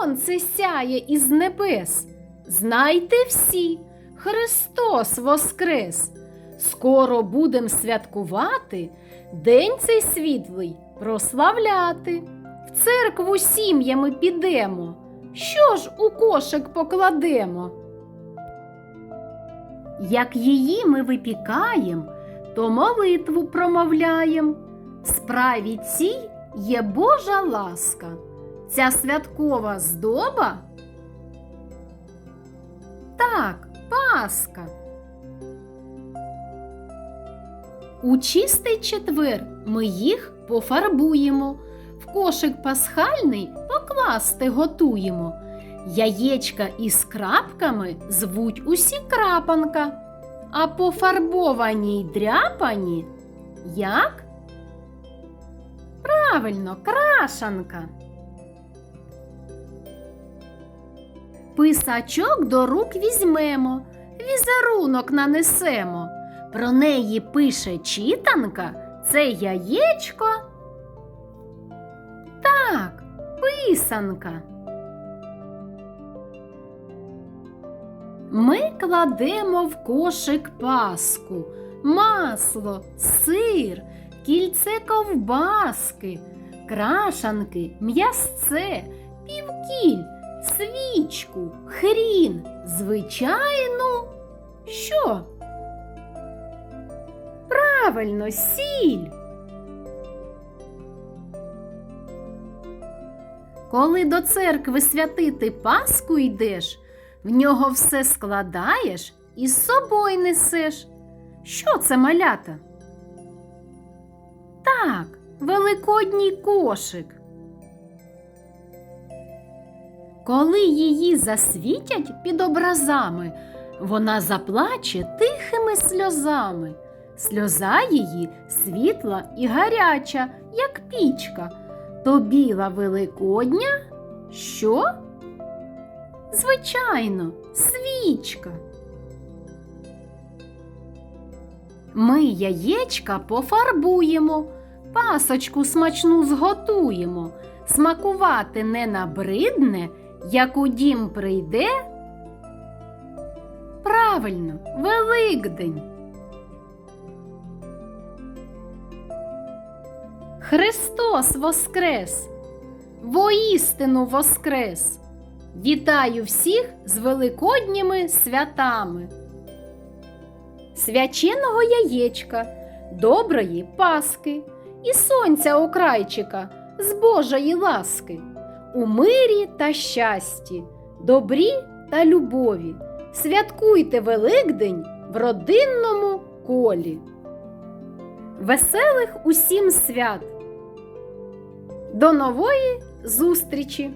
сонце сяє із небес. Знайте всі, Христос воскрес! Скоро будем святкувати, день цей світлий прославляти. В церкву сім'ями підемо. Що ж у кошик покладемо? Як її ми випікаєм, то молитву промовляєм. Справі цій є Божа ласка. Ця святкова здоба? Так, Паска. У чистий четвер ми їх пофарбуємо, в кошик пасхальний покласти готуємо. Яєчка із крапками звуть усі крапанка, а пофарбовані й дряпані як? Правильно, крашанка. Писачок до рук візьмемо, візерунок нанесемо. Про неї пише читанка, це яєчко. Так, писанка. Ми кладемо в кошик паску, масло, сир, кільце ковбаски, крашанки, м'ясце, півкіль, свічку, хрін, звичайну. Що? Правильно, сіль. Коли до церкви святити Пасху йдеш, в нього все складаєш і з собою несеш. Що це малята? Так, великодній кошик. Коли її засвітять під образами, вона заплаче тихими сльозами. Сльоза її світла і гаряча, як пічка. То біла великодня? Що? Звичайно, свічка. Ми яєчка пофарбуємо, пасочку смачну зготуємо, смакувати не набридне, як у дім прийде. Правильно, Великдень. Христос Воскрес! Воістину Воскрес! Вітаю всіх з великодніми святами! Свяченого яєчка, доброї Паски і сонця окрайчика з Божої ласки, у мирі та щасті, добрі та любові. Святкуйте Великдень в родинному колі. Веселих усім свят! До нової зустрічі!